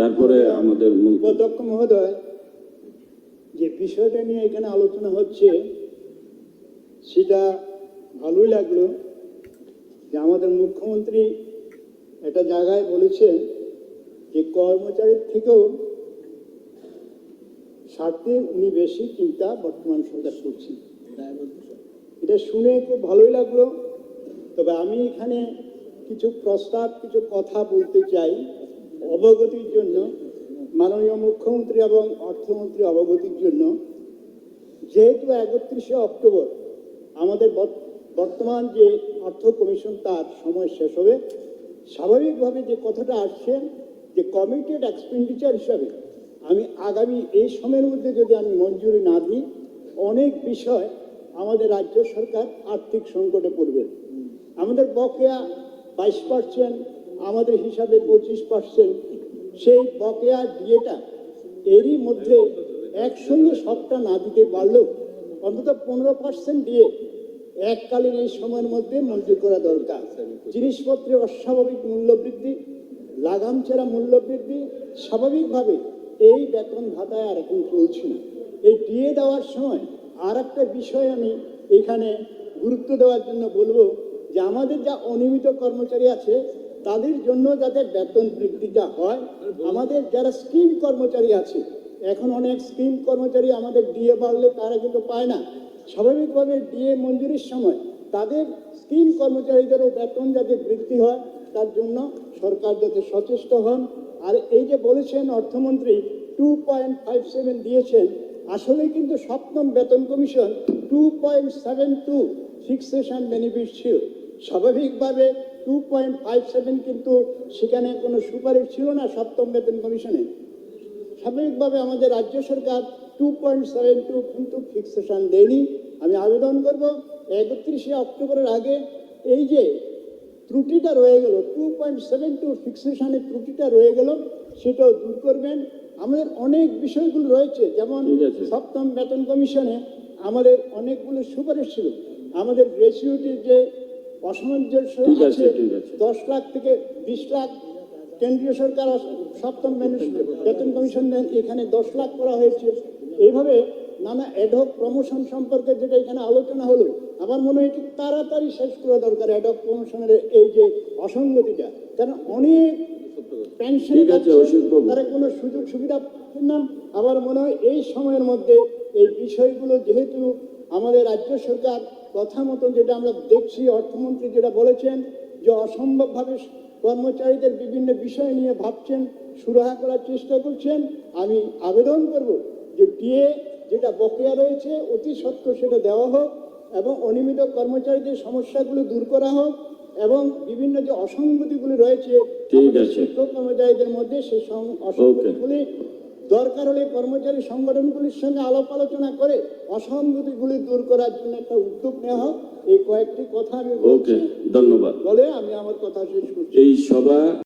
তারপরে আমাদের উপাধ্যক্ষ মহোদয়, যে বিষয়টা নিয়ে এখানে আলোচনা হচ্ছে, সেটা ভালোই লাগল যে আমাদের মুখ্যমন্ত্রী একটা জায়গায় বলেছেন যে কর্মচারীর থেকেও স্বার্থে উনি বেশি চিন্তা বর্তমান সরকার করছেন। এটা শুনে খুব ভালোই লাগল। তবে আমি এখানে কিছু প্রস্তাব, কিছু কথা বলতে চাই। অবগতির জন্য, মাননীয় মুখ্যমন্ত্রী এবং অর্থমন্ত্রী অবগতির জন্য, যেহেতু একত্রিশে অক্টোবর আমাদের বর্ত- বর্তমান যে অর্থ কমিশন তার সময় শেষ হবে, স্বাভাবিকভাবে যে কথাটা আসছে যে কমিটেড এক্সপেন্ডিচার হিসাবে আমি আগামী এই সময়ের মধ্যে যদি আমি মঞ্জুরি না দিই, অনেক বিষয় আমাদের রাজ্য সরকার আর্থিক সংকটে পড়বে। আমাদের বকেয়া বাইশ পার্সেন্ট আমাদের হিসাবে পঁচিশ পার্সেন্ট। সেই বকেয়া ডিএটা এরই মধ্যে একসঙ্গে সবটা না দিতে পারলেও অন্তত পনেরো পার্সেন্ট দিয়ে এককালীন এই সময়ের মধ্যে মঞ্জুর করা দরকার। জিনিসপত্রে অস্বাভাবিক মূল্য বৃদ্ধি লাগাম ছাড়া মূল্য বৃদ্ধি স্বাভাবিকভাবে এই বেতন ভাতায় আর এখন চলছে না। এই ডিএ দেওয়ার সময় আর একটা বিষয় আমি এখানে গুরুত্ব দেওয়ার জন্য বলব যে আমাদের যা অনিয়মিত কর্মচারী আছে তাদের জন্য যাতে বেতন বৃদ্ধিটা হয়, আমাদের যারা স্কিম কর্মচারী আছে, এখন অনেক স্কিম কর্মচারী আমাদের ডিএ বাড়লে তারা কিন্তু পায় না। স্বাভাবিকভাবে ডিএ মঞ্জুরির সময় তাদের স্কিম কর্মচারীদেরও বেতন যাতে বৃদ্ধি হয়, তার জন্য সরকার যাতে সচেষ্ট হন। আর এই যে বলেছেন অর্থমন্ত্রী টু পয়েন্ট ফাইভ সেভেন দিয়েছেন, আসলে কিন্তু সপ্তম বেতন commission two point seven two fixation benefit ছিল। স্বাভাবিকভাবে টু পয়েন্ট ফাইভ সেভেন কিন্তু সেখানে কোনো সুপারিশ ছিল না সপ্তম বেতন কমিশনে। স্বাভাবিকভাবে আমাদের রাজ্য সরকার টু পয়েন্ট সেভেন টু কিন্তু ফিক্সেশন দেয়নি। আমি আবেদন করব একত্রিশে অক্টোবরের আগে এই যে ত্রুটিটা রয়ে গেল টু পয়েন্ট সেভেন টু ফিক্সেশনের ত্রুটিটা রয়ে গেল সেটাও দূর করবেন। আমাদের অনেক বিষয়গুলো রয়েছে যেমন সপ্তম বেতন কমিশনে আমাদের অনেকগুলো সুপারিশ ছিল। আমাদের গ্র্যাচুইটির যে অসামঞ্জস্য আছে। দশ লাখ থেকে বিশ লাখ কেন্দ্রীয় সরকার সপ্তম বেতন- বেতন কমিশন দেন এখানে দশ লাখ করা হয়েছে। এইভাবে নানা অ্যাডহক প্রমোশন সম্পর্কে যেটা এখানে আলোচনা হলো আমার মনে হয় এটি তাড়াতাড়ি শেষ করা দরকার অ্যাডহক প্রমোশনের এই যে অসঙ্গতিটা। কারণ অনেক পেনশন তারা কোনো সুযোগ সুবিধা পাচ্ছেন না। আমার মনে হয় এই সময়ের মধ্যে এই বিষয়গুলো যেহেতু আমাদের রাজ্য সরকার কথা মতন যেটা আমরা দেখছি অর্থমন্ত্রী যেটা বলেছেন যে অসম্ভবভাবে কর্মচারীদের বিভিন্ন বিষয় নিয়ে ভাবছেন সুরাহা করার চেষ্টা করছেন আমি আবেদন করব যে ডিএ যেটা বকেয়া রয়েছে অতি সত্য সেটা দেওয়া হোক এবং অনিয়মিত কর্মচারীদের সমস্যাগুলো দূর করা হোক এবং বিভিন্ন যে অসঙ্গতিগুলি রয়েছে। শিক্ষক কর্মচারীদের মধ্যে সেই অসঙ্গতিগুলি দরকার হলে কর্মচারী সংগঠনগুলির সঙ্গে আলাপ আলোচনা করে অসঙ্গতিগুলি দূর করার জন্য একটা উদ্যোগ নেওয়া হোক। এই কয়েকটি কথা আমি ওকে ধন্যবাদ। বলে আমি আমার কথা শেষ করছি। এই সভা